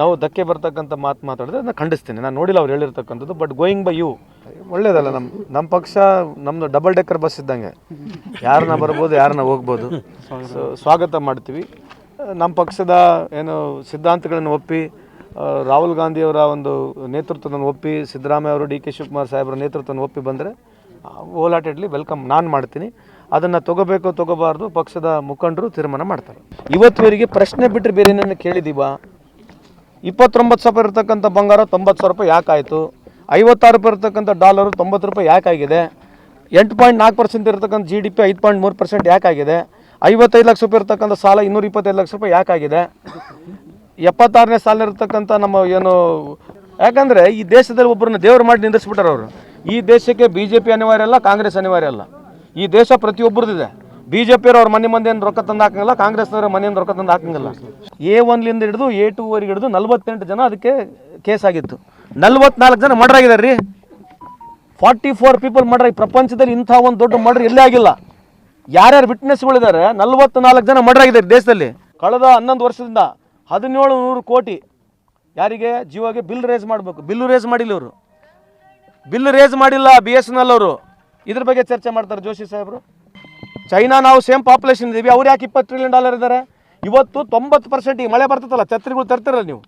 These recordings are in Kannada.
ನಾವು ಧಕ್ಕೆ ಬರ್ತಕ್ಕಂಥ ಮಾತು ಮಾತಾಡಿದ್ರೆ ಅದನ್ನ ಖಂಡಿಸ್ತೀನಿ. ನಾನು ನೋಡಿಲ್ಲ ಅವ್ರು ಹೇಳಿರ್ತಕ್ಕಂಥದ್ದು ಬಟ್ ಗೋಯಿಂಗ್ ಬೈ ಯು ಒಳ್ಳೇದಲ್ಲ ನಮ್ಮ ನಮ್ಮ ಪಕ್ಷ ನಮ್ಮದು ಡಬಲ್ ಡೆಕ್ಕರ್ ಬಸ್ ಇದ್ದಂಗೆ. ಯಾರನ್ನ ಬರ್ಬೋದು ಯಾರನ್ನ ಹೋಗ್ಬೋದು. ಸೊ ಸ್ವಾಗತ ಮಾಡ್ತೀವಿ. ನಮ್ಮ ಪಕ್ಷದ ಏನು ಸಿದ್ಧಾಂತಗಳನ್ನು ಒಪ್ಪಿ ರಾಹುಲ್ ಗಾಂಧಿಯವರ ಒಂದು ನೇತೃತ್ವವನ್ನು ಒಪ್ಪಿ ಸಿದ್ದರಾಮಯ್ಯ ಅವರು ಡಿ ಕೆ ಶಿವಕುಮಾರ್ ಸಾಹೇಬರ ನೇತೃತ್ವವನ್ನು ಒಪ್ಪಿ ಬಂದರೆ ಓಲಾಟೆಡ್ಲಿ ವೆಲ್ಕಮ್ ನಾನು ಮಾಡ್ತೀನಿ. ಅದನ್ನು ತಗೋಬೇಕು ತಗೋಬಾರ್ದು ಪಕ್ಷದ ಮುಖಂಡರು ತೀರ್ಮಾನ ಮಾಡ್ತಾರೆ. ಇವತ್ತುವರೆಗೆ ಪ್ರಶ್ನೆ ಬಿಟ್ಟರೆ ಬೇರೆ ಏನೇನು ಕೇಳಿದೀವಾ? ಇಪ್ಪತ್ತೊಂಬತ್ತು ಸಾವಿರ ಇರ್ತಕ್ಕಂಥ ಬಂಗಾರ ತೊಂಬತ್ತು ಸಾವಿರ ರೂಪಾಯಿ ಯಾಕಾಯಿತು ಐವತ್ತಾರು ರೂಪಾಯಿ ಇರ್ತಕ್ಕಂಥ ಡಾಲರು ತೊಂಬತ್ತು ರೂಪಾಯಿ ಯಾಕಾಗಿದೆ ಎಂಟು ಪಾಯಿಂಟ್ ನಾಲ್ಕು ಪರ್ಸೆಂಟ್ ಇರ್ತಕ್ಕಂಥ ಜಿ ಡಿ ಪಿ ಐದು ಪಾಯಿಂಟ್ ಮೂರು ಪರ್ಸೆಂಟ್ ಯಾಕಾಗಿದೆ ಐವತ್ತೈದು ಲಕ್ಷ ರೂಪಾಯಿ ಇರ್ತಕ್ಕಂಥ ಸಾಲ ಇನ್ನೂರ ಇಪ್ಪತ್ತೈದು ಲಕ್ಷ ರೂಪಾಯಿ ಯಾಕಾಗಿದೆ ಎಪ್ಪತ್ತಾರನೇ ಸಾಲ ಇರ್ತಕ್ಕಂಥ ನಮ್ಮ ಏನು, ಯಾಕಂದರೆ ಈ ದೇಶದಲ್ಲಿ ಒಬ್ಬರನ್ನ ದೇವರು ಮಾಡಿ ನಿಂದಿಸ್ಬಿಟ್ಟಾರೆ ಅವರು. ಈ ದೇಶಕ್ಕೆ ಬಿ ಜೆ ಪಿ ಅನಿವಾರ್ಯ ಅಲ್ಲ, ಕಾಂಗ್ರೆಸ್ ಅನಿವಾರ್ಯ ಅಲ್ಲ. ಈ ದೇಶ ಪ್ರತಿಯೊಬ್ಬರದಿದೆ. ಬಿ ಜೆ ಮನೆ ಮಂದಿ ಏನು ರೊಕ್ಕ ತಂದು ಹಾಕಂಗಿಲ್ಲ, ಕಾಂಗ್ರೆಸ್ನವ್ರ ಮನೆಯಿಂದ ರೊಕ್ಕ ತಂದು ಹಾಕಂಗಿಲ್ಲ. ಎ ಒನ್ಲಿಂದ ಹಿಡಿದು, ಎ ಟೂವರೆಗೆ ಹಿಡಿದು ನಲ್ವತ್ತೆಂಟು ಜನ ಅದಕ್ಕೆ ಕೇಸ್ ಆಗಿತ್ತು. ನಲ್ವತ್ನಾಲ್ಕು ಜನ ಮರ್ಡರ್ ಆಗಿದ್ದಾರೆ ರೀ ಫಾರ್ಟಿ ಫೋರ್ ಪೀಪಲ್ ಮರ್ಡರ್ ಈ ಪ್ರಪಂಚದಲ್ಲಿ ಇಂಥ ಒಂದು ದೊಡ್ಡ ಮರ್ಡರ್ ಎಲ್ಲೇ ಆಗಿಲ್ಲ. ಯಾರ್ಯಾರು ವಿಟ್ನೆಸ್ಗಳಿದ್ದಾರೆ ನಲ್ವತ್ನಾಲ್ಕು ಜನ ಮರ್ಡರ್ ಆಗಿದ್ದಾರೆ ದೇಶದಲ್ಲಿ. ಕಳೆದ ಹನ್ನೊಂದು ವರ್ಷದಿಂದ ಹದಿನೇಳು ನೂರು ಕೋಟಿ ಯಾರಿಗೆ? ಜಿಯೋಗೆ ಬಿಲ್ ರೇಸ್ ಮಾಡಬೇಕು. ಬಿಲ್ಲು ರೇಸ್ ಮಾಡಿಲ್ಲ ಇವರು. ಬಿಲ್ ರೇಸ್ ಮಾಡಿಲ್ಲ, ಬಿ ಎಸ್ ಎನ್ ಎಲ್ ಅವರು. ಇದ್ರ ಬಗ್ಗೆ ಚರ್ಚೆ ಮಾಡ್ತಾರೆ ಜೋಶಿ ಸಾಹೇಬರು. ಚೈನಾ ನಾವು ಸೇಮ್ ಪಾಪ್ಯುಲೇಷನ್ ಇದ್ದೀವಿ ಅವ್ರು ಯಾಕೆ ಇಪ್ಪತ್ತು ಟ್ರಿಲಿಯನ್ ಡಾಲರ್ ಇದ್ದಾರೆ? ಇವತ್ತು ತೊಂಬತ್ತು ಪರ್ಸೆಂಟ್ ಈ ಮಳೆ ಬರ್ತದಲ್ಲ, ಛತ್ರಿಗಳು ತರ್ತಿರಲ್ಲ ನೀವು?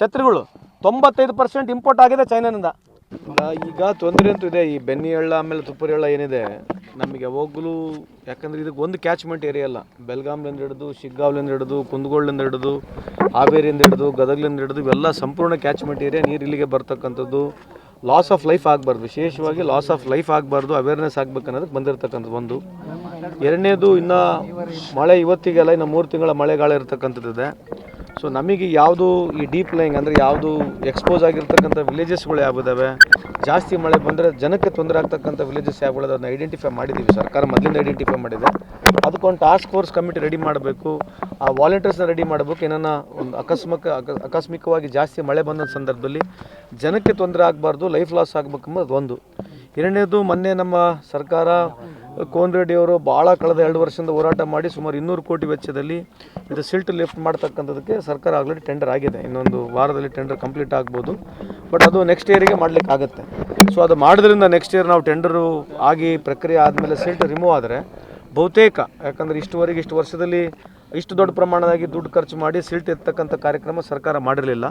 ಛತ್ರಿಗಳು, ತೊಂಬತ್ತೈದು ಪರ್ಸೆಂಟ್ ಇಂಪೋರ್ಟ್ ಆಗಿದೆ ಚೈನಾನಿಂದ. ಈಗ ತೊಂದರೆ ಅಂತೂ ಇದೆ, ಈ ಬೆನ್ನಿ ಹಳ್ಳ, ಆಮೇಲೆ ತುಪ್ಪರಿ ಹಳ್ಳ ಏನಿದೆ, ನಮಗೆ ಯಾವಾಗಲೂ, ಯಾಕಂದ್ರೆ ಇದಕ್ಕೆ ಒಂದು ಕ್ಯಾಚ್ಮೆಂಟ್ ಏರಿಯಾ ಅಲ್ಲ ಬೆಲ್ಗಾಮ್ಲಿಂದ ಹಿಡಿದು, ಶಿಗ್ಗಾವ್ಲಿಂದ ಹಿಡಿದು, ಕುಂದಗೋಳ್ಲಿಂದ ಹಿಡಿದು, ಹಾವೇರಿಯಿಂದ ಹಿಡಿದು, ಗದಗ್ಲಿಂದ ಹಿಡಿದು, ಇವೆಲ್ಲ ಸಂಪೂರ್ಣ ಕ್ಯಾಚ್ಮೆಂಟ್ ಏರಿಯಾ ನೀರು ಇಲ್ಲಿಗೆ ಬರ್ತಕ್ಕಂಥದ್ದು. ಲಾಸ್ ಆಫ್ ಲೈಫ್ ಆಗಬಾರ್ದು, ವಿಶೇಷವಾಗಿ ಲಾಸ್ ಆಫ್ ಲೈಫ್ ಆಗಬಾರ್ದು ಅವೇರ್ನೆಸ್ ಆಗಬೇಕು ಅನ್ನೋದಕ್ಕೆ ಬಂದಿರತಕ್ಕಂಥದ್ದು ಒಂದು. ಎರಡನೇದು ಇನ್ನು ಮಳೆ, ಇವತ್ತಿಗೆಲ್ಲ ಇನ್ನು ಮೂರು ತಿಂಗಳ ಮಳೆಗಾಲ ಇರ್ತಕ್ಕಂಥದ್ದಿದೆ. ಸೊ ನಮಗೆ ಯಾವುದು ಈ ಡೀಪ್ ಲೈಂಗ್ ಅಂದರೆ ಯಾವುದು ಎಕ್ಸ್ಪೋಸ್ ಆಗಿರ್ತಕ್ಕಂಥ ವಿಲೇಜಸ್ಗಳು ಯಾವುದಾವೆ ಜಾಸ್ತಿ ಮಳೆ ಬಂದರೆ ಜನಕ್ಕೆ ತೊಂದರೆ ಆಗ್ತಕ್ಕಂಥ ವಿಲೇಜಸ್ ಯಾವುಗಳು ಅದನ್ನು ಐಡೆಂಟಿಫೈ ಮಾಡಿದ್ದೀವಿ ಸರ್ಕಾರ ಮೊದಲಿಂದ ಐಡೆಂಟಿಫೈ ಮಾಡಿದೆ. ಅದಕ್ಕೊಂದು ಟಾಸ್ಕ್ ಫೋರ್ಸ್ ಕಮಿಟಿ ರೆಡಿ ಮಾಡಬೇಕು. ಆ ವಾಲಂಟಿಯರ್ಸ್ನ ರೆಡಿ ಮಾಡಬೇಕು. ಏನನ್ನ ಒಂದು ಅಕಸ್ಮಾತ್ ಅಕ ಆಕಸ್ಮಿಕವಾಗಿ ಜಾಸ್ತಿ ಮಳೆ ಬಂದ ಸಂದರ್ಭದಲ್ಲಿ ಜನಕ್ಕೆ ತೊಂದರೆ ಆಗಬಾರ್ದು ಲೈಫ್ ಲಾಸ್ ಆಗಬೇಕೆಂಬುದು ಒಂದು. ಎರಡನೇದು, ಮೊನ್ನೆ ನಮ್ಮ ಸರ್ಕಾರ ಕೋನ್ ರೆಡ್ಡಿ ಅವರು ಭಾಳ ಕಳೆದ ಎರಡು ವರ್ಷದಿಂದ ಹೋರಾಟ ಮಾಡಿ ಸುಮಾರು ಇನ್ನೂರು ಕೋಟಿ ವೆಚ್ಚದಲ್ಲಿ ಇದು ಸಿಲ್ಟ್ ಲಿಫ್ಟ್ ಮಾಡ್ತಕ್ಕಂಥದ್ದಕ್ಕೆ ಸರ್ಕಾರ ಆಲ್ರೆಡಿ ಟೆಂಡರ್ ಆಗಿದೆ. ಇನ್ನೊಂದು ವಾರದಲ್ಲಿ ಟೆಂಡರ್ ಕಂಪ್ಲೀಟ್ ಆಗ್ಬೋದು. ಬಟ್ ಅದು ನೆಕ್ಸ್ಟ್ ಇಯರಿಗೆ ಮಾಡಲಿಕ್ಕೆ ಆಗುತ್ತೆ ಸೊ ಅದು ಮಾಡೋದ್ರಿಂದ ನೆಕ್ಸ್ಟ್ ಇಯರ್ ನಾವು ಟೆಂಡರು ಆಗಿ ಪ್ರಕ್ರಿಯೆ ಆದಮೇಲೆ ಸಿಲ್ಟ್ ರಿಮೂವ್ ಆದರೆ ಬಹುತೇಕ, ಯಾಕಂದರೆ ಇಷ್ಟುವರೆಗೆ ಇಷ್ಟು ವರ್ಷದಲ್ಲಿ ಇಷ್ಟು ದೊಡ್ಡ ಪ್ರಮಾಣದಾಗಿ ದುಡ್ಡು ಖರ್ಚು ಮಾಡಿ ಸಿಲ್ಟ್ ಎತ್ತಕ್ಕಂಥ ಕಾರ್ಯಕ್ರಮ ಸರ್ಕಾರ ಮಾಡಿರಲಿಲ್ಲ.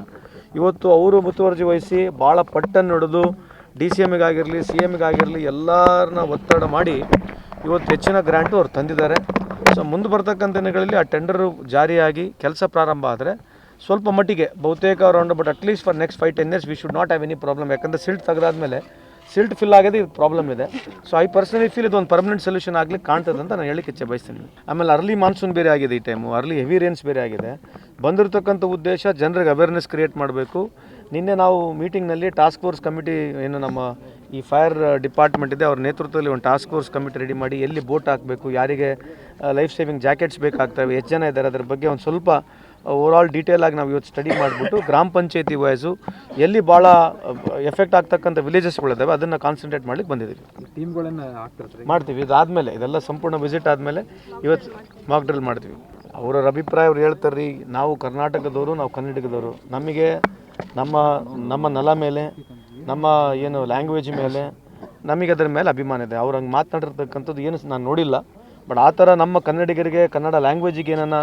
ಇವತ್ತು ಅವರು ಮುತುವರ್ಜಿ ವಹಿಸಿ ಭಾಳ ಪಟ್ಟನ್ನು ಹಿಡಿದು ಡಿ ಸಿ ಎಮ್ಗಾಗಿರಲಿ ಸಿ ಎಮ್ಗಾಗಿರಲಿ ಎಲ್ಲರನ್ನ ಒತ್ತಡ ಮಾಡಿ ಇವತ್ತು ಹೆಚ್ಚಿನ ಗ್ರ್ಯಾಂಟು ಅವ್ರು ತಂದಿದ್ದಾರೆ. ಸೊ ಮುಂದೆ ಬರ್ತಕ್ಕಂಥ ದಿನಗಳಲ್ಲಿ ಆ ಟೆಂಡರು ಜಾರಿಯಾಗಿ ಕೆಲಸ ಪ್ರಾರಂಭ ಆದರೆ ಸ್ವಲ್ಪ ಮಟ್ಟಿಗೆ ಬಹುತೇಕ around but at least for next five ten years we should not have any problem ಯಾಕಂದರೆ ಸಿಲ್ಟ್ ತೆಗೆದಾದ್ಮೇಲೆ ಸಿಲ್ಟ್ ಫಿಲ್ ಆಗೋದು ಇದು ಪ್ರಾಬ್ಲಮ್ ಇದೆ. ಸೊ ಐ ಪರ್ಸನಲಿ ಫೀಲ್ ಇದು ಒಂದು ಪರ್ಮನೆಂಟ್ ಸೊಲ್ಯೂಷನ್ ಆಗಲಿ ಕಾಣ್ತದೆ ಅಂತ ನಾನು ಹೇಳಿಕ್ಕೆ ಇಚ್ಛೆ ಬಯಸ್ತೀನಿ. ಆಮೇಲೆ ಅರ್ಲಿ ಮಾನ್ಸೂನ್ ಬೇರೆ ಆಗಿದೆ ಈ ಟೈಮು ಅರ್ಲಿ ಹೆವಿ ರೇನ್ಸ್ ಬೇರೆ ಆಗಿದೆ. ಬಂದಿರತಕ್ಕಂಥ ಉದ್ದೇಶ ಜನರಿಗೆ ಅವೇರ್ನೆಸ್ ಕ್ರಿಯೇಟ್ ಮಾಡಬೇಕು. ನಿನ್ನೆ ನಾವು ಮೀಟಿಂಗ್ನಲ್ಲಿ ಟಾಸ್ಕ್ ಫೋರ್ಸ್ ಕಮಿಟಿ ಏನು ನಮ್ಮ ಈ ಫೈರ್ ಡಿಪಾರ್ಟ್ಮೆಂಟ್ ಇದೆ, ಅವ್ರ ನೇತೃತ್ವದಲ್ಲಿ ಒಂದು ಟಾಸ್ಕ್ ಫೋರ್ಸ್ ಕಮಿಟಿ ರೆಡಿ ಮಾಡಿ ಎಲ್ಲಿ ಬೋಟ್ ಹಾಕಬೇಕು, ಯಾರಿಗೆ ಲೈಫ್ ಸೇವಿಂಗ್ ಜಾಕೆಟ್ಸ್ ಬೇಕಾಗ್ತವೆ, ಎಷ್ಟು ಜನ ಇದ್ದಾರೆ, ಅದರ ಬಗ್ಗೆ ಒಂದು ಸ್ವಲ್ಪ ಓವರಾಲ್ ಡೀಟೇಲ್ ಆಗಿ ನಾವು ಇವತ್ತು ಸ್ಟಡಿ ಮಾಡಿಬಿಟ್ಟು ಗ್ರಾಮ ಪಂಚಾಯತಿ ವೈಸು ಎಲ್ಲಿ ಭಾಳ ಎಫೆಕ್ಟ್ ಆಗ್ತಕ್ಕಂಥ ವಿಲೇಜಸ್ಗಳಿದ್ದಾವೆ ಅದನ್ನು ಕಾನ್ಸಂಟ್ರೇಟ್ ಮಾಡ್ಲಿಕ್ಕೆ ಬಂದಿದ್ದೀವಿ ಟೀಮ್ಗಳನ್ನ ಮಾಡ್ತೀವಿ. ಇದಾದಮೇಲೆ ಇದೆಲ್ಲ ಸಂಪೂರ್ಣ ವಿಸಿಟ್ ಆದಮೇಲೆ ಇವತ್ತು ಮಾಕ್ ಡ್ರಿಲ್ ಮಾಡ್ತೀವಿ. ಅವರ ಅಭಿಪ್ರಾಯ ಅವ್ರು ಹೇಳ್ತಾರೆ ರೀ ನಾವು ಕರ್ನಾಟಕದವರು ನಾವು ಕನ್ನಡಿಗದವರು. ನಮಗೆ ನಮ್ಮ ನಮ್ಮ ನೆಲ ಮೇಲೆ ನಮ್ಮ ಏನು ಲ್ಯಾಂಗ್ವೇಜ್ ಮೇಲೆ ನಮಗೆ ಅದರ ಮೇಲೆ ಅಭಿಮಾನ ಇದೆ. ಅವ್ರು ಹಂಗೆ ಮಾತನಾಡಿರ್ತಕ್ಕಂಥದ್ದು ಏನು ನಾನು ನೋಡಿಲ್ಲ. ಬಟ್ ಆ ಥರ ನಮ್ಮ ಕನ್ನಡಿಗರಿಗೆ ಕನ್ನಡ ಲ್ಯಾಂಗ್ವೇಜಿಗೆ ಏನನ್ನ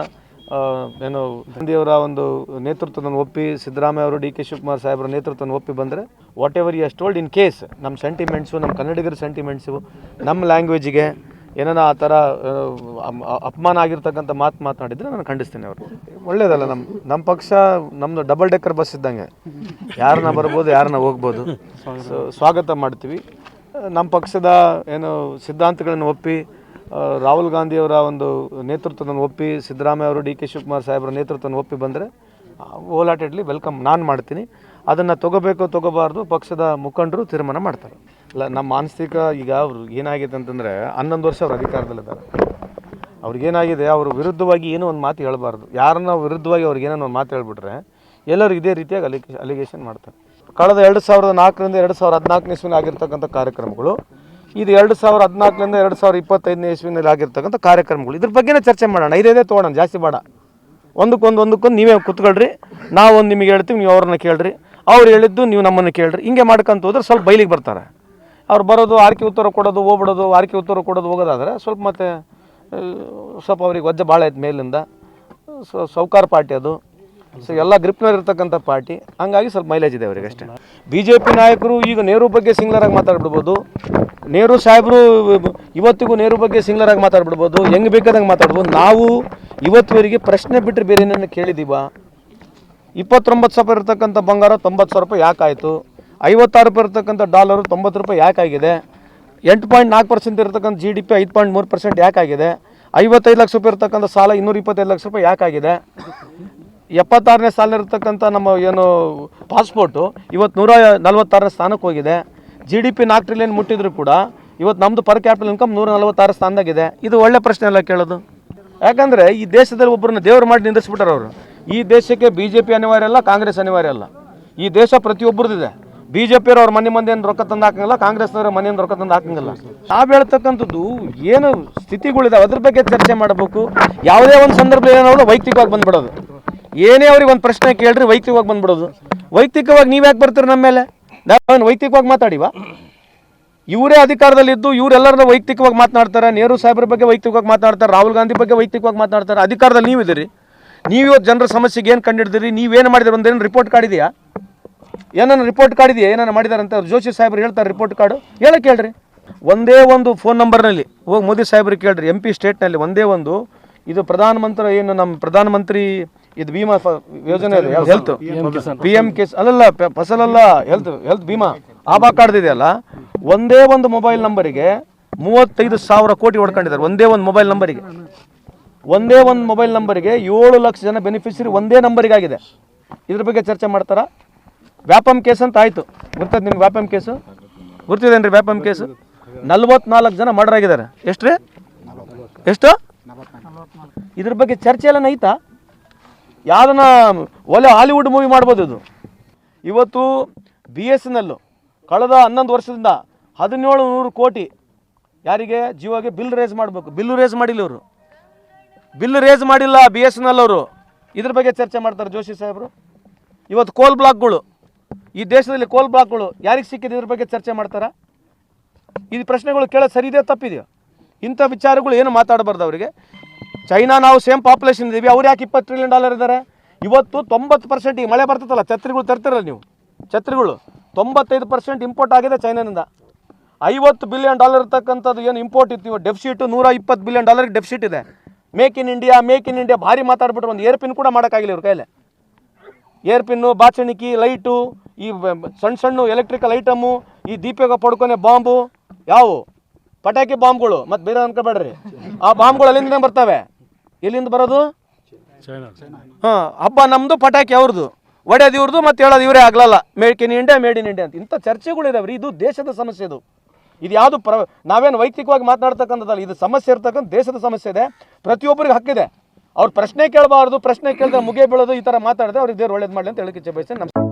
ಏನು ಗಾಂಧಿಯವರ ಒಂದು ನೇತೃತ್ವವನ್ನು ಒಪ್ಪಿ ಸಿದ್ದರಾಮಯ್ಯ ಅವರು ಡಿ ಕೆ ಶಿವಕುಮಾರ್ ಸಾಹೇಬರ ನೇತೃತ್ವವನ್ನು ಒಪ್ಪಿ ಬಂದರೆ whatever you told in case ನಮ್ಮ ಸೆಂಟಿಮೆಂಟ್ಸು ನಮ್ಮ ಕನ್ನಡಿಗರ ಸೆಂಟಿಮೆಂಟ್ಸು ನಮ್ಮ ಲ್ಯಾಂಗ್ವೇಜಿಗೆ ಏನಾನ ಆ ಥರ ಅಪಮಾನ ಆಗಿರ್ತಕ್ಕಂಥ ಮಾತು ಮಾತನಾಡಿದರೆ ನಾನು ಖಂಡಿಸ್ತೀನಿ ಅವರು. ಒಳ್ಳೇದಲ್ಲ ನಮ್ಮ ನಮ್ಮ ಪಕ್ಷ ನಮ್ಮದು ಡಬಲ್ ಡೆಕ್ಕರ್ ಬಸ್ ಇದ್ದಂಗೆ. ಯಾರನ್ನ ಬರ್ಬೋದು ಯಾರನ್ನ ಹೋಗ್ಬೋದು. ಸ್ವಾಗತ ಮಾಡ್ತೀವಿ. ನಮ್ಮ ಪಕ್ಷದ ಏನು ಸಿದ್ಧಾಂತಗಳನ್ನು ಒಪ್ಪಿ ರಾಹುಲ್ ಗಾಂಧಿಯವರ ಒಂದು ನೇತೃತ್ವವನ್ನು ಒಪ್ಪಿ, ಸಿದ್ದರಾಮಯ್ಯ ಅವರು, ಡಿ ಕೆ ಶಿವಕುಮಾರ್ ಸಾಹೇಬರ ನೇತೃತ್ವವನ್ನು ಒಪ್ಪಿ ಬಂದರೆ ಓಲಾಟೆಡ್ಲಿ ವೆಲ್ಕಮ್ ನಾನು ಮಾಡ್ತೀನಿ. ಅದನ್ನು ತಗೋಬೇಕು ತಗೋಬಾರ್ದು ಪಕ್ಷದ ಮುಖಂಡರು ತೀರ್ಮಾನ ಮಾಡ್ತಾರೆ. ಅಲ್ಲ, ನಮ್ಮ ಮಾನಸಿಕ ಈಗ ಅವರು ಏನಾಗಿದೆ ಅಂತಂದರೆ, ಹನ್ನೊಂದು ವರ್ಷ ಅವರು ಅಧಿಕಾರದಲ್ಲಿದ್ದಾರೆ. ಅವ್ರಿಗೇನಾಗಿದೆ ಅವ್ರ ವಿರುದ್ಧವಾಗಿ ಏನೋ ಒಂದು ಮಾತು ಹೇಳಬಾರ್ದು. ಯಾರನ್ನ ವಿರುದ್ಧವಾಗಿ ಅವ್ರಿಗೆ ಏನೋ ಒಂದು ಮಾತು ಹೇಳ್ಬಿಟ್ರೆ, ಎಲ್ಲರೂ ಇದೇ ರೀತಿಯಾಗಿ ಅಲಿಗೆ ಅಲಿಗೇಷನ್ ಮಾಡ್ತಾರೆ. ಕಳೆದ ಎರಡು ಸಾವಿರದ ನಾಲ್ಕರಿಂದ ಎರಡು ಸಾವಿರದ ಹದಿನಾಲ್ಕನೇ ಇಸ್ವಿನ ಆಗಿರ್ತಕ್ಕಂಥ ಕಾರ್ಯಕ್ರಮಗಳು ಇದು ಎರಡು ಸಾವಿರ ಹದಿನಾಲ್ಕರಿಂದ ಎರಡು ಸಾವಿರ ಇಪ್ಪತ್ತೈದನೇ ಇಸ್ವಿನಲ್ಲಿ ಆಗಿರ್ತಕ್ಕಂಥ ಕಾರ್ಯಕ್ರಮಗಳು. ಇದ್ರ ಬಗ್ಗೆನೇ ಚರ್ಚೆ ಮಾಡೋಣ. ಇದೇ ತೊಗೊಳೋಣ ಜಾಸ್ತಿ ಬೇಡ. ಒಂದಕ್ಕೊಂದು ಒಂದಕ್ಕೊಂದು ನೀವೇ ಕುತ್ಕೊಳ್ರಿ. ನಾವೊಂದು ನಿಮಗೆ ಹೇಳ್ತೀವಿ, ನೀವು ಅವ್ರನ್ನ ಕೇಳ್ರಿ. ಅವ್ರು ಹೇಳಿದ್ದು ನೀವು ನಮ್ಮನ್ನು ಕೇಳ್ರಿ. ಹಿಂಗೆ ಮಾಡ್ಕೊಂತ ಹೋದ್ರೆ ಸ್ವಲ್ಪ ಬೈಲಿಗೆ ಬರ್ತಾರೆ. ಅವ್ರು ಬರೋದು, ಆರ್ಕೆ ಉತ್ತರ ಕೊಡೋದು, ಹೋಗ್ಬಿಡೋದು, ಆರ್ಕೆ ಉತ್ತರ ಕೊಡೋದು ಹೋಗೋದಾದ್ರೆ ಸ್ವಲ್ಪ ಮತ್ತೆ ಸ್ವಲ್ಪ ಅವ್ರಿಗೆ ವಜ್ಜೆ ಭಾಳ ಆಯ್ತು ಮೇಲಿಂದ. ಸೊ, ಸೌಕಾರ ಪಾರ್ಟಿ ಅದು. ಸೊ ಎಲ್ಲ ಗ್ರಿಪ್ನಲ್ಲಿ ಇರ್ತಕ್ಕಂಥ ಪಾರ್ಟಿ. ಹಂಗಾಗಿ ಸ್ವಲ್ಪ ಮೈಲೇಜ್ ಇದೆ ಅವರಿಗೆ ಅಷ್ಟೇ. ಬಿ ಜೆ ಪಿ ನಾಯಕರು ಈಗ ನೆಹರು ಬಗ್ಗೆ ಸಿಂಗ್ಲರಾಗಿ ಮಾತಾಡ್ಬಿಡ್ಬೋದು. ನೆಹರು ಸಾಹೇಬರು ಇವತ್ತಿಗೂ ನೆಹರು ಬಗ್ಗೆ ಸಿಂಗ್ಲರಾಗಿ ಮಾತಾಡ್ಬಿಡ್ಬೋದು. ಹೆಂಗೆ ಬೇಕಾದಂಗೆ ಮಾತಾಡ್ಬೋದು. ನಾವು ಇವತ್ತುವರೆಗೆ ಪ್ರಶ್ನೆ ಬಿಟ್ಟರೆ ಬೇರೆ ಏನನ್ನು ಕೇಳಿದ್ದೀವ ಇಪ್ಪತ್ತೊಂಬತ್ತು ಸಾವಿರ ಇರ್ತಕ್ಕಂಥ ಬಂಗಾರ ತೊಂಬತ್ತು ಸಾವಿರ ರೂಪಾಯಿ ಯಾಕಾಯಿತು ಐವತ್ತಾರು ರೂಪಾಯಿ ಇರ್ತಕ್ಕಂಥ ಡಾಲರು ತೊಂಬತ್ತು ರೂಪಾಯಿ ಯಾಕಾಗಿದೆ ಎಂಟು ಪಾಯಿಂಟ್ ನಾಲ್ಕು ಪರ್ಸೆಂಟ್ ಇರ್ತಕ್ಕಂಥ ಜಿ ಡಿ ಪಿ ಐದು ಪಾಯಿಂಟ್ ಮೂರು ಪರ್ಸೆಂಟ್ ಯಾಕಾಗಿದೆ ಐವತ್ತೈದು ಲಕ್ಷ ರೂಪಾಯಿ ಇರ್ತಕ್ಕಂಥ ಸಾಲ ಇನ್ನೂರ ಇಪ್ಪತ್ತೈದು ಲಕ್ಷ ರೂಪಾಯಿ ಯಾಕಾಗಿದೆ ಎಪ್ಪತ್ತಾರನೇ ಸಾಲ ಇರ್ತಕ್ಕಂಥ ನಮ್ಮ ಏನು ಪಾಸ್ಪೋರ್ಟು ಇವತ್ತು ನೂರ ನಲವತ್ತಾರನೇ ಸ್ಥಾನಕ್ಕೆ ಹೋಗಿದೆ. ಜಿ ಡಿ ಪಿ ನಾಲ್ಕು ಟ್ರಿಲಿಯನ್ ಮುಟ್ಟಿದ್ರು ಕೂಡ ಇವತ್ತು ನಮ್ಮದು ಪರ್ ಕ್ಯಾಪಿಟಲ್ ಇನ್ಕಮ್ ನೂರ ನಲವತ್ತಾರು ಸ್ಥಾನದಾಗಿದೆ. ಇದು ಒಳ್ಳೆ ಪ್ರಶ್ನೆ ಅಲ್ಲ ಕೇಳೋದು? ಯಾಕಂದರೆ ಈ ದೇಶದಲ್ಲಿ ಒಬ್ಬರನ್ನ ದೇವರು ಮಾಡಿ ನಿಂದಿಸ್ಬಿಟ್ಟಾರೆ ಅವರು. ಈ ದೇಶಕ್ಕೆ ಬಿ ಜೆ ಪಿ ಅನಿವಾರ್ಯ ಅಲ್ಲ, ಕಾಂಗ್ರೆಸ್ ಅನಿವಾರ್ಯ ಅಲ್ಲ. ಈ ದೇಶ ಪ್ರತಿಯೊಬ್ಬರದಿದೆ ಬಿ ಜೆ ಪಿಯವ್ರು ಅವ್ರ ಮನೆ ಮಂದಿ ಏನು ರೊಕ್ಕ ತಂದು ಹಾಕಂಗಿಲ್ಲ, ಕಾಂಗ್ರೆಸ್ನವ್ರ ಮನೆಯಿಂದ ರೊಕ್ಕ ತಂದು ಹಾಕಂಗಿಲ್ಲ. ನಾವು ಹೇಳ್ತಕ್ಕಂಥದ್ದು ಏನು ಸ್ಥಿತಿಗಳಿದಾವೆ, ಅದ್ರ ಬಗ್ಗೆ ಚರ್ಚೆ ಮಾಡಬೇಕು. ಯಾವುದೇ ಒಂದು ಸಂದರ್ಭ ಏನಾದ್ರು ವೈಯಕ್ತಿಕವಾಗಿ ಬಂದ್ಬಿಡೋದು. ಏನೇ ಅವ್ರಿಗೆ ಒಂದು ಪ್ರಶ್ನೆ ಕೇಳ್ರಿ, ವೈಯಕ್ತಿಕವಾಗಿ ಬಂದ್ಬಿಡೋದು. ವೈಯಕ್ತಿಕವಾಗಿ ನೀವು ಯಾಕೆ ಬರ್ತೀರಿ ನಮ್ಮ ಮೇಲೆ? ನಾನು ವೈಯಕ್ತಿಕವಾಗಿ ಮಾತಾಡಿವ? ಇವರೇ ಅಧಿಕಾರದಲ್ಲಿದ್ದು, ಇವರೆಲ್ಲರನ್ನ ವೈಯಕ್ತಿಕವಾಗಿ ಮಾತನಾಡ್ತಾರೆ. ನೆಹರು ಸಾಹೇಬ್ರ ಬಗ್ಗೆ ವೈಯಕ್ತಿಕವಾಗಿ ಮಾತನಾಡ್ತಾರೆ, ರಾಹುಲ್ ಗಾಂಧಿ ಬಗ್ಗೆ ವೈಯಕ್ತಿಕವಾಗಿ ಮಾತನಾಡ್ತಾರೆ. ಅಧಿಕಾರದಲ್ಲಿ ನೀವಿದ್ದೀರಿ. ನೀವು ಇವತ್ತು ಜನರ ಸಮಸ್ಯೆಗೆ ಏನು ಕಂಡಿಡ್ದಿರಿ? ನೀವೇನು ಮಾಡಿದ್ರೆ? ಒಂದೇನು ರಿಪೋರ್ಟ್ ಕಾರ್ಡ್ ಇದೆಯಾ? ಏನನ್ನ ರಿಪೋರ್ಟ್ ಕಾರ್ಡ್ ಇದೆಯಾ? ಏನನ್ನ ಮಾಡಿದಾರೆ ಅಂತ ಜೋಶಿ ಸಾಹೇಬ್ರು ಹೇಳ್ತಾರೆ ರಿಪೋರ್ಟ್ ಕಾರ್ಡು ಹೇಳಕ್ಕೆ ಹೇಳ್ರಿ ಒಂದೇ ಒಂದು ಫೋನ್ ನಂಬರ್ನಲ್ಲಿ ಹೋಗಿ ಮೋದಿ ಸಾಹೇಬ್ರಿಗೆ ಕೇಳ್ರಿ. ಎಂ ಪಿ ಸ್ಟೇಟ್ನಲ್ಲಿ ಒಂದೇ ಒಂದು. ಇದು ಪ್ರಧಾನಮಂತ್ರಿ ಏನು ನಮ್ಮ ಪ್ರಧಾನಮಂತ್ರಿ ಇದು ಭೀಮಾ ಫ- ಯೋಜನೆ ಇದೆ ಹೆಲ್ತ್ ಪಿ ಎಂ ಕೆಸ್ ಅಲ್ಲಲ್ಲ ಪ- ಫಸಲಲ್ಲ ಹೆಲ್ತ್ ಹೆಲ್ತ್ ಭೀಮಾ. ಆಭಾ ಕಾರ್ಡ್ ಇದೆಯಲ್ಲ ಒಂದೇ ಒಂದು ಮೊಬೈಲ್ ನಂಬರಿಗೆ ಮೂವತ್ತೈದು ಸಾವಿರ ಕೋಟಿ ಹೊಡ್ಕೊಂಡಿದ್ದಾರೆ ಒಂದೇ ಒಂದು ಮೊಬೈಲ್ ನಂಬರಿಗೆ ಒಂದೇ ಒಂದು ಮೊಬೈಲ್ ನಂಬರಿಗೆ ಏಳು ಲಕ್ಷ ಜನ ಬೆನಿಫಿಷರಿ ಒಂದೇ ನಂಬರಿಗಾಗಿದೆ ಇದ್ರ ಬಗ್ಗೆ ಚರ್ಚೆ ಮಾಡ್ತಾರಾ? ವ್ಯಾಪಂ ಕೇಸ್ ಅಂತ ಆಯಿತು. ಗೊತ್ತದ ನಿಮ್ಗೆ ವ್ಯಾಪಂ ಕೇಸು ಗೊತ್ತಿದೇನ್ರಿ ವ್ಯಾಪಂ ಕೇಸು ನಲ್ವತ್ನಾಲ್ಕು ಜನ ಮರ್ಡರ್ ಆಗಿದ್ದಾರೆ. ಎಷ್ಟು ರೀ ಎಷ್ಟು? ಇದ್ರ ಬಗ್ಗೆ ಚರ್ಚೆ ಎಲ್ಲ ನೈತಾ ಯಾವ್ದನ್ನ ಒಲೆ ಹಾಲಿವುಡ್ ಮೂವಿ ಮಾಡ್ಬೋದು ಇದು. ಇವತ್ತು ಬಿ ಎಸ್ ಎನ್ ಎಲ್ ಕಳೆದ ಹನ್ನೊಂದು ವರ್ಷದಿಂದ ಹದಿನೇಳು ನೂರು ಕೋಟಿ ಯಾರಿಗೆ ಜಿಯೋಗೆ ಬಿಲ್ ರೇಸ್ ಮಾಡಬೇಕು. ಬಿಲ್ ರೇಸ್ ಮಾಡಿಲ್ಲ ಅವರು ಬಿಲ್ ರೇಸ್ ಮಾಡಿಲ್ಲ ಬಿ ಎಸ್ ಎನ್ ಎಲ್ ಅವರು. ಇದ್ರ ಬಗ್ಗೆ ಚರ್ಚೆ ಮಾಡ್ತಾರೆ ಜೋಶಿ ಸಾಹೇಬರು. ಇವತ್ತು ಕೋಲ್ ಬ್ಲಾಕ್ಗಳು ಈ ದೇಶದಲ್ಲಿ ಕೋಲ್ ಬ್ಲಾಕ್ಗಳು ಯಾರಿಗೆ ಸಿಕ್ಕಿದೆ ಇದ್ರ ಬಗ್ಗೆ ಚರ್ಚೆ ಮಾಡ್ತಾರಾ? ಈ ಪ್ರಶ್ನೆಗಳು ಕೇಳೋದು ಸರಿ ಇದೆಯೋ ತಪ್ಪಿದೆಯೋ? ಇಂಥ ವಿಚಾರಗಳು ಏನು ಮಾತಾಡಬಾರ್ದು ಅವರಿಗೆ. ಚೈನಾ ನಾವು ಸೇಮ್ ಪಾಪ್ಯುಲೇಷನ್ ಇದ್ದೀವಿ ಅವ್ರು ಯಾಕೆ ಇಪ್ಪತ್ತು ಟ್ರಿಲಿಯನ್ ಡಾಲರ್ ಇದ್ದಾರೆ? ಇವತ್ತು ತೊಂಬತ್ತು ಪರ್ಸೆಂಟ್ ಈಗ ಮಳೆ ಬರ್ತದಲ್ಲ, ಛತ್ರಿಗಳು ತರ್ತಿರಲ್ಲ ನೀವು? ಛತ್ರಿಗಳು. ತೊಂಬತ್ತೈದು ಪರ್ಸೆಂಟ್ ಇಂಪೋರ್ಟ್ ಆಗಿದೆ ಚೈನಾನಿಂದ. ಐವತ್ತು ಬಿಲಿಯನ್ ಡಾಲರ್ ಇರ್ತಕ್ಕಂಥದ್ದು ಏನು ಇಂಪೋರ್ಟ್ ಇತ್ತು ಇವಾಗ? ಡೆಫಿಸಿಟ್ ನೂರ ಇಪ್ಪತ್ತು ಬಿಲಿಯನ್ ಡಾಲರ್ಗೆ ಡೆಫಿಸಿಟ್ ಇದೆ. Make in India make in India ಭಾರಿ ಮಾತಾಡ್ಬಿಟ್ರು ಒಂದು ಏರ್ಪಿನ್ ಕೂಡ ಮಾಡೋಕ್ಕಾಗಿಲ್ಲ ಇವ್ರ ಕೈಯಲ್ಲಿ ಏರ್ಪಿನ್ನು ಬಾಚಣಿಕಿ ಲೈಟು ಈ ಸಣ್ಣ ಸಣ್ಣ ಎಲೆಕ್ಟ್ರಿಕಲ್ ಐಟಮು ಈ ದೀಪಕ ಪಡ್ಕೊನೆ ಬಾಂಬು. ಯಾವು? ಪಟಾಕಿ ಬಾಂಬ್ಗಳು. ಮತ್ತು ಬೇರೆ ಅನ್ಕೋಬೇಡ್ರಿ. ಆ ಬಾಂಬ್ಗಳು ಅಲ್ಲಿಂದ ಬರ್ತವೆ. ಎಲ್ಲಿಂದ ಬರೋದು? ಹಾ ಹಬ್ಬ ನಮ್ದು ಪಟಾಕಿ ಅವ್ರದ್ದು ಒಡೆಯೋದು ಇವ್ರದ್ದು ಮತ್ತೆ ಹೇಳೋದು ಇವರೇ ಆಗ್ಲಲ್ಲ. Made in India made in India ಅಂತ. ಇಂಥ ಚರ್ಚೆಗಳು ಇದಾವೆ ಇದು ದೇಶದ ಸಮಸ್ಯೆ ಇದು. ಇದು ಯಾವುದು ಪ್ರ ನಾವೇನು ವೈಯಕ್ತಿಕವಾಗಿ ಮಾತನಾಡ್ತಕ್ಕಂಥದ್ದಲ್ಲ ಇದು ಸಮಸ್ಯೆ ಇರ್ತಕ್ಕಂಥ ದೇಶದ ಸಮಸ್ಯೆ ಇದೆ. ಪ್ರತಿಯೊಬ್ಬರಿಗೆ ಹಕ್ಕಿದೆ ಅವ್ರು ಪ್ರಶ್ನೆ ಕೇಳಬಾರ್ದು ಪ್ರಶ್ನೆ ಕೇಳಿದ್ರೆ ಮುಗಿಯ ಬೀಳೋದು ಈ ಥರ ಮಾತಾಡಿದ್ರೆ ಅವ್ರಿಗೆ ದೇವ್ರು ಒಳ್ಳೇದು ಮಾಡಲಿ ಅಂತ ಹೇಳಕ್ಕೆ ಇಚ್ಛೆ ಬಯಸ್ತೇನೆ. ನಮಸ್ಕಾರ.